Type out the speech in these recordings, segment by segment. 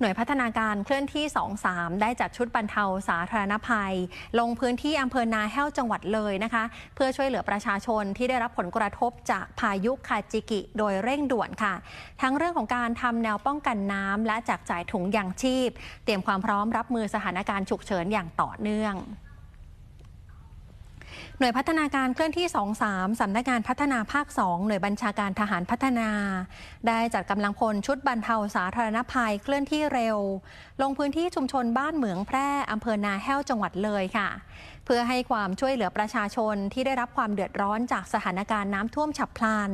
หน่วยพัฒนาการเคลื่อนที่ 23 ได้จัดชุดบรรเทาสาธารณภัย ลงพื้นที่อำเภอนาแห้วจังหวัดเลยนะคะ เพื่อช่วยเหลือประชาชนที่ได้รับผลกระทบจากพายุคาจิกิ โดยเร่งด่วนค่ะ ทั้งเรื่องของการทำแนวป้องกันน้ำและแจกจ่ายถุงยางชีพ เตรียมความพร้อมรับมือสถานการณ์ฉุกเฉินอย่างต่อเนื่อง หน่วยพัฒนาการเคลื่อนที่ 23 สำนักงานพัฒนาภาค 2 หน่วยบัญชาการทหารพัฒนา ได้จัดกำลังพลชุดบรรเทาสาธารณภัยเคลื่อนที่เร็ว ลงพื้นที่ชุมชนบ้านเหมืองแพร่อำเภอนาแห้วจังหวัดเลยค่ะ เพื่อให้ความช่วยเหลือประชาชนที่ได้รับความเดือดร้อนจากสถานการณ์น้ำท่วมฉับพลัน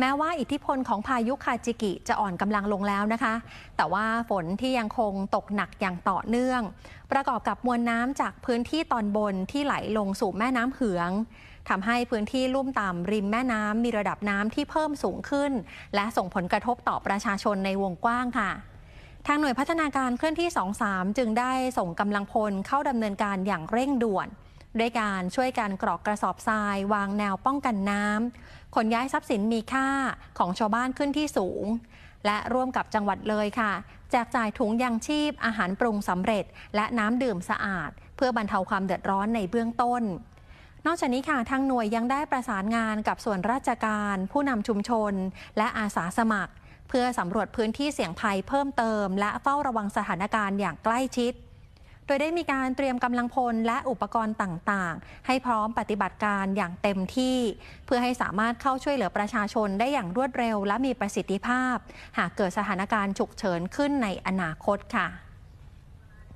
แม้ว่าอิทธิพลของพายุคาจิกิจะอ่อนกำลังลงแล้วนะคะ แต่ว่าฝนที่ยังคงตกหนักอย่างต่อเนื่อง ประกอบกับมวลน้ำจากพื้นที่ตอนบนที่ไหลลงสู่แม่น้ำเหืองทำให้พื้นที่ลุ่มต่ำริมแม่น้ำมีระดับน้ำที่เพิ่มสูงขึ้น และส่งผลกระทบต่อประชาชนในวงกว้างค่ะ ทางหน่วยพัฒนาการเคลื่อนที่ 23 จึงได้ส่งกำลังพลเข้าดำเนินการอย่างเร่งด่วน ด้วยการช่วยกันกรอกกระสอบทราย วางแนวป้องกันน้ำขนย้ายทรัพย์สินมีค่าของชาวบ้านขึ้นที่สูง และร่วมกับจังหวัดเลยค่ะ แจกจ่ายถุงยางชีพ อาหารปรุงสำเร็จ และน้ำดื่มสะอาด เพื่อบรรเทาความเดือดร้อนในเบื้องต้นนอกจากนี้ค่ะทางหน่วยยังได้ประสานงานกับส่วนราชการ ผู้นำชุมชน และอาสาสมัคร เพื่อสำรวจพื้นที่เสี่ยงภัยเพิ่มเติม และเฝ้าระวังสถานการณ์อย่างใกล้ชิด โดยได้มีการเตรียมกำลังพลและอุปกรณ์ต่างๆ ให้พร้อมปฏิบัติการอย่างเต็มที่ เพื่อให้สามารถเข้าช่วยเหลือประชาชนได้อย่างรวดเร็วและมีประสิทธิภาพ หากเกิดสถานการณ์ฉุกเฉินขึ้นในอนาคตค่ะ